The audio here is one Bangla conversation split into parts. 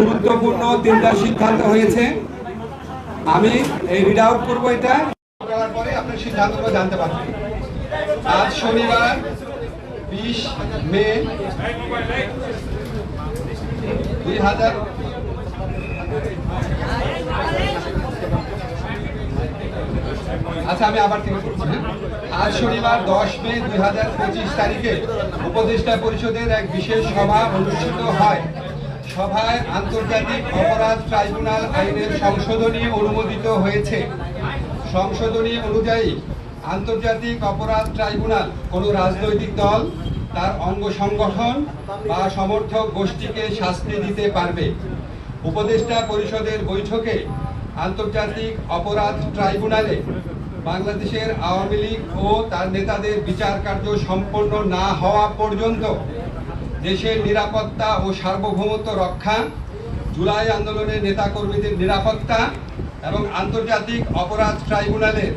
গুরুত্বপূর্ণ তিনটা সিদ্ধান্ত হয়েছে। আমি এই রিড আউট করব এটা। পরে জানতে আজ শনিবার, বিশ মে, দুই হাজার আচ্ছা আমি আবার থেকে হ্যাঁ? আজ শনিবার, দশ মে, দুই হাজার পঁচিশ তারিখে উপদেষ্টা পরিষদের এক বিশেষ সভা অনুষ্ঠিত হয়। সভায় আন্তর্জাতিক অপরাধ ট্রাইব্যুনাল আইনের সংশোধনী অনুমোদিত হয়েছে। সংশোধনী অনুযায়ী আন্তর্জাতিক অপরাধ ট্রাইব্যুনাল কোনো রাজনৈতিক দল, তার অঙ্গ সংগঠন বা সমর্থক গোষ্ঠীকে শাস্তি দিতে পারবে। উপদেষ্টা পরিষদের বৈঠকে আন্তর্জাতিক অপরাধ ট্রাইব্যুনালে বাংলাদেশের আওয়ামী লীগ ও তার নেতাদের বিচার কার্য সম্পন্ন না হওয়া পর্যন্ত দেশের নিরাপত্তা ও সার্বভৌমত্ব রক্ষা, জুলাই আন্দোলনের নেতাকর্মীদের নিরাপত্তা এবং আন্তর্জাতিক অপরাধ ট্রাইব্যুনালের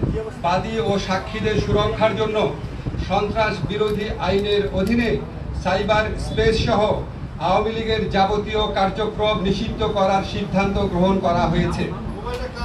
বাদী ও সাক্ষীদের সুরক্ষার জন্য সন্ত্রাস বিরোধী আইনের অধীনে সাইবার স্পেস সহ আওয়ামী লীগের যাবতীয় কার্যক্রম নিষিদ্ধ করার সিদ্ধান্ত গ্রহণ করা হয়েছে।